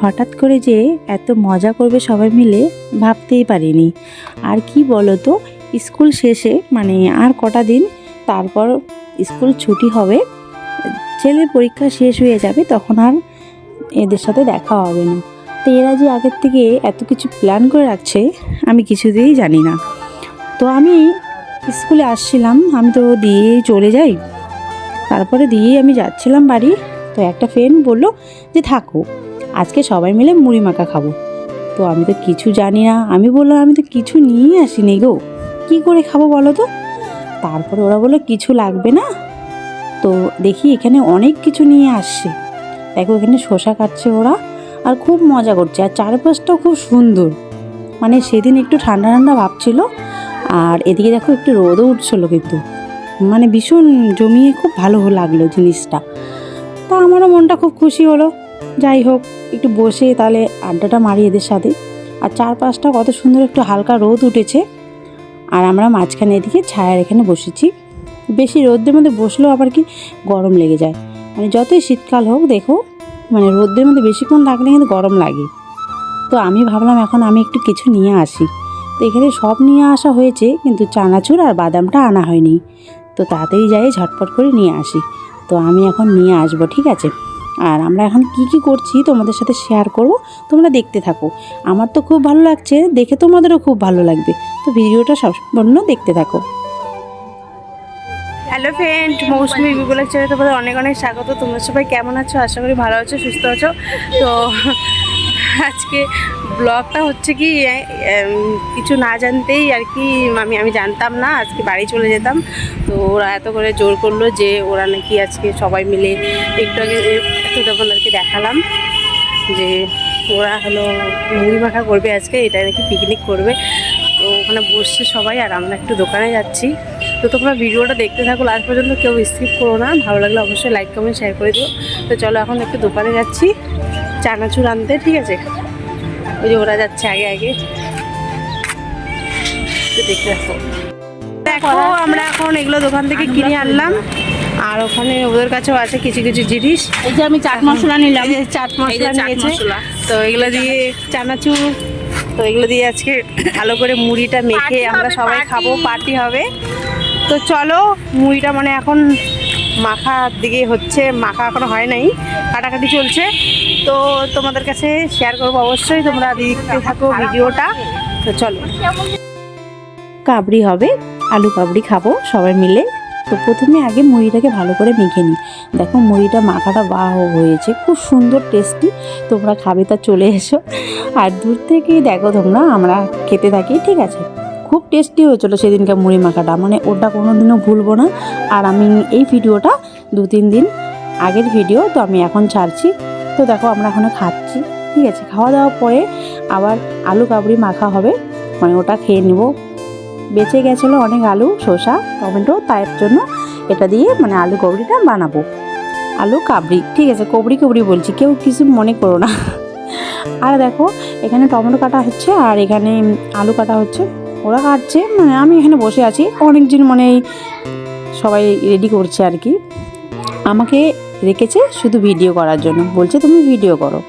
হঠাৎ করে যে এত মজা করবে সবাই মিলে ভাবতেই পারিনি। আর কি বলো তো স্কুল শেষে মানে আর কটা দিন তারপর স্কুল ছুটি হবে, ছেলের পরীক্ষা শেষ হয়ে যাবে, তখন আর এদের সাথে দেখা হবে না। তো এরা যে আগের থেকে এত কিছু প্ল্যান করে রাখছে, আমি কিছুতেই জানি না। তো আমি স্কুলে আসছিলাম, আমি তো দিয়েই চলে যাই। তারপরে দিয়েই আমি যাচ্ছিলাম বাড়ি, তো একটা ফ্রেন্ড বলল যে থাকো। আজকে সবাই মিলে মুড়ি মাখা খাব। তো আমি তো কিছু জানি না। আমি বললাম, আমি তো কিছু নিয়ে আসিনি গো। কি করে খাব বলো তো? তারপরে ওরা বলল, কিছু লাগবে না। তো দেখি এখানে অনেক কিছু নিয়ে আসছে। দেখো, এখানে শসা কাটছে ওরা আর খুব মজা করছে। আর চারপাশটাও খুব সুন্দর। মানে সেদিন একটু ঠান্ডা ঠান্ডা ভাব ছিল। আর এদিকে দেখো, একটু রোদও উঠছিল কিন্তু। মানে ভীষণ জমিয়ে খুব ভালো লাগল জিনিসটা। তা আমারও মনটা খুব খুশি হলো। যাই হোক, একটু বসে তাহলে আড্ডাটা মারি এদের সাথে। আর চারপাশটা কত সুন্দর একটু হালকা রোদ উঠেছে। আর আমরা মাঝখানে এদিকে ছায়ার এখানে বসেছি। বেশি রোদের মধ্যে বসলেও আবার কি গরম লেগে যায়। মানে যতই শীতকাল হোক, দেখো মানে রোদের মধ্যে বেশিক্ষণ থাকলে কিন্তু গরম লাগে। তো আমি ভাবলাম এখন আমি একটু কিছু নিয়ে আসি। তো এখানে সব নিয়ে আসা হয়েছে, কিন্তু চানাচুর আর বাদামটা আনা হয়নি। তো তাড়াতাড়ি যাই, ঝটপট করে নিয়ে আসি। তো আমি এখন নিয়ে আসব, ঠিক আছে? আর আমরা এখন কি কি করছি তোমাদের সাথে শেয়ার করব, তোমরা দেখতে থাকো। আমার তো খুব ভালো লাগছে, দেখে তোমাদেরও খুব ভালো লাগবে। তো ভিডিওটা সম্পূর্ণ দেখতে থাকো। হ্যালো ফ্রেন্ড মৌসুমি গুগলের চ্যানেলে তোমাদের অনেক অনেক স্বাগত। তোমরা সবাই কেমন আছো? আশা করি ভালো আছো, সুস্থ আছো। তো আজকে ব্লগটা হচ্ছে কি কিছু না জানতেই আর কি আমি আমি জানতাম না, আজকে বাড়ি চলে যেতাম। তো ওরা এত করে জোর করল যে ওরা নাকি আজকে সবাই মিলে একটু আগে একটু তোমাদেরকে দেখালাম যে ওরা হলো মুড়ি মাখা করবে আজকে, এটা নাকি পিকনিক করবে। তো ওখানে বসছে সবাই আর আমরা একটু দোকানে যাচ্ছি। তো তোমরা ভিডিওটা দেখতে থাকো লাস্ট পর্যন্ত কেউ স্কিপ করো না। ভালো লাগলে অবশ্যই লাইক কমেন্ট শেয়ার করে দিও। তো চলো এখন একটু দোকানে যাচ্ছি। চানাচুর আনতে ঠিক আছে? ওই যে ওরা যাচ্ছে আগে আগে। দেখতে দেখো আমরা এখন এগুলো দোকান থেকে কিনে আনলাম। আর ওখানে ওদের কাছেও আছে কিছু কিছু জিনিস। এই যে আমি চাট মশলা নিলাম। এই চাট মশলা নিয়েছে। তো এগুলো দিয়ে চানাচুর তো এগুলো দিয়ে আজকে ভালো করে মুড়িটা মেখে আমরা সবাই খাব পার্টি হবে। তো চলো মুড়িটা মানে এখন মাখার দিকে হচ্ছে, মাখা এখনও হয় নাই, কাটাকাটি চলছে। তো তোমাদের কাছে শেয়ার করব অবশ্যই, তোমরা দেখতে থাকো ভিডিওটা। তো চলো। কাবড়ি হবে, আলু কাবড়ি খাব সবাই মিলে। তো প্রথমে আগে মুড়িটাকে ভালো করে মেখে নিই। দেখো মুড়িটা মাখাটা বাহ হয়েছে, খুব সুন্দর টেস্টি তোমরা খাবে তা চলে এসো। আর দূর থেকেই দেখো তোমরা, আমরা খেতে থাকি, ঠিক আছে? খুব টেস্টি হয়েছিল সেদিনকে মুড়ি মাখাটা। মানে ওটা কোনো দিনও ভুলবো না। আর আমি এই ভিডিওটা দু তিন দিন আগের ভিডিও তো আমি এখন ছাড়ছি। তো দেখো আমরা এখনও খাচ্ছি। ঠিক আছে খাওয়া দাওয়ার পরে আবার আলু কাবড়ি মাখা হবে। মানে ওটা খেয়ে নেব। বেঁচে গেছিল অনেক আলু, শসা, টমেটো তার জন্য এটা দিয়ে মানে আলু কবড়িটা বানাবো। আলু কাবড়ি ঠিক আছে কবড়ি কবড়ি বলছি, কেউ কিছু মনে করো না। আর দেখো, এখানে টমেটো কাটা হচ্ছে আর এখানে আলু কাটা হচ্ছে। ওরা কাটছে মানে আমি এখানে বসে আছি। অনেকজন মানে সবাই রেডি করছে আর কি। আমাকে রেখেছে শুধু ভিডিও করার জন্য। বলছে, তুমি ভিডিও করো।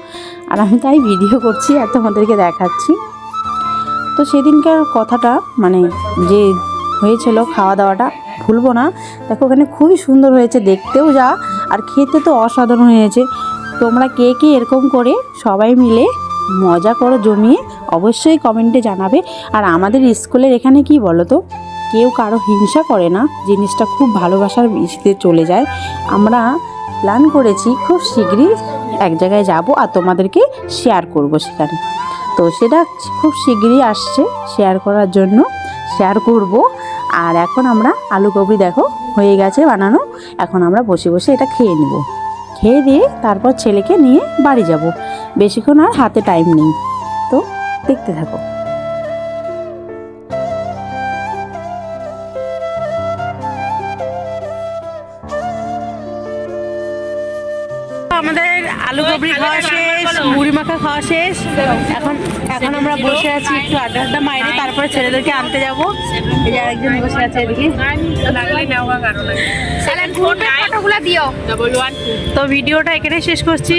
আর আমি তাই ভিডিও করছি আর তোমাদেরকে দেখাচ্ছি। তো সেদিনকার কথাটা মানে যে হয়েছিল খাওয়া দাওয়াটা ভুলবো না। দেখো, ওখানে খুবই সুন্দর হয়েছে দেখতেও যা, আর খেতে তো অসাধারণ হয়েছে। তোমরা কে কে এরকম করে সবাই মিলে মজা করো জমিয়ে অবশ্যই কমেন্টে জানাবে। আর আমাদের স্কুলের এখানে কি বলো তো কেউ কারও হিংসা করে না, জিনিসটা খুব ভালোবাসার বিষতে চলে যায়। আমরা প্ল্যান করেছি খুব শীঘ্রই এক জায়গায় যাব আর তোমাদেরকে শেয়ার করব সেখানে। তো সেটা খুব শীঘ্রই আসছে শেয়ার করার জন্য শেয়ার করব। আর এখন আমরা আলু কবি দেখো, হয়ে গেছে বানানো। এখন আমরা বসে বসে এটা খেয়ে নেব। খেয়ে দিয়ে তারপর ছেলেকে নিয়ে বাড়ি যাব। বেশিক্ষণ আর হাতে টাইম নেই। দেখতে থাকো। আমাদের আলু কবি খাওয়া শেষ মুড়ি মাখা খাওয়া শেষ। এখন এখন আমরা বসে আছি একটু আড্ডা আড্ডা মাইরে তারপরে ছেলেদেরকে আনতে যাব। এই যে আরেকজন বসে আছে এদিকে। তো ভিডিওটা এখানে শেষ করছি।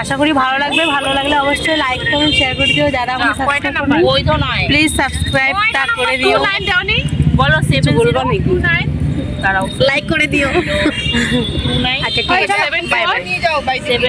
আশা করি ভালো লাগবে। ভালো লাগলে অবশ্যই লাইক কমেন্ট শেয়ার করে দিও। যারা আমার সাবস্ক্রাইব করবে ওই তো নয়। প্লিজ সাবস্ক্রাইবটা করে দিও। বলো সেভেন বলব নাকি? দাঁড়াও। লাইক করে দিও। আচ্ছা ঠিক আছে।